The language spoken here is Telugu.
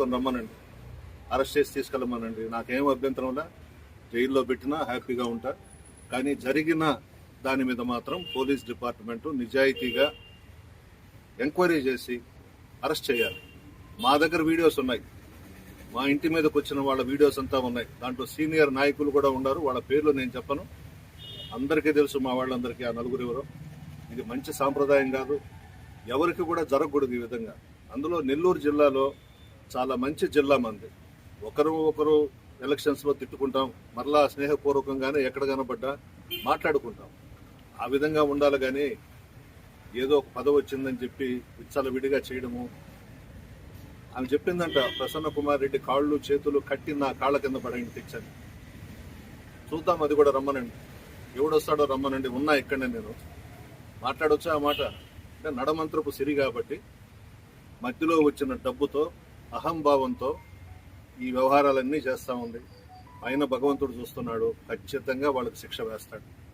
పట్టుకొని రమ్మనండి. అరెస్ట్ చేసి తీసుకెళ్ళమనండి. నాకేం అభ్యంతరంలా జైల్లో పెట్టినా హ్యాపీగా ఉంటా. కానీ జరిగిన దాని మీద మాత్రం పోలీస్ డిపార్ట్మెంట్ నిజాయితీగా ఎంక్వైరీ చేసి అరెస్ట్ చేయాలి. మా దగ్గర వీడియోస్ ఉన్నాయి. మా ఇంటి మీదకి వచ్చిన వాళ్ళ వీడియోస్ అంతా ఉన్నాయి. దాంట్లో సీనియర్ నాయకులు కూడా ఉన్నారు. వాళ్ళ పేర్లు నేను చెప్పను. అందరికీ తెలుసు మా వాళ్ళందరికీ ఆ నలుగురు ఎవరో. ఇది మంచి సాంప్రదాయం కాదు. ఎవరికి కూడా జరగకూడదు ఈ విధంగా. అందులో నెల్లూరు జిల్లాలో చాలా మంచి జిల్లా మంది. ఒకరు ఒకరు ఎలక్షన్స్లో తిట్టుకుంటాం మరలా స్నేహపూర్వకంగానే ఎక్కడ కనబడ్డా మాట్లాడుకుంటాం. ఆ విధంగా ఉండాలి కానీ ఏదో ఒక పదవి వచ్చిందని చెప్పి విచ్చలవిడిగా చేయడము. ఆమె చెప్పిందంట ప్రసన్న కుమార్ రెడ్డి కాళ్ళు చేతులు కట్టి నా కాళ్ళ కింద పడండి తెచ్చని. చూద్దాం అది కూడా రమ్మనండి. ఎవడొస్తాడో రమ్మనండి ఉన్నా ఇక్కడనే నేను. మాట్లాడొచ్చా ఆ మాట? అంటే నడమంత్రపు సిరి కాబట్టి మధ్యలో వచ్చిన డబ్బుతో అహంభావంతో ఈ వ్యవహారాలన్నీ చేస్తూ ఉంది. ఆయన భగవంతుడు చూస్తున్నాడు ఖచ్చితంగా వాళ్ళకి శిక్ష వేస్తాడు.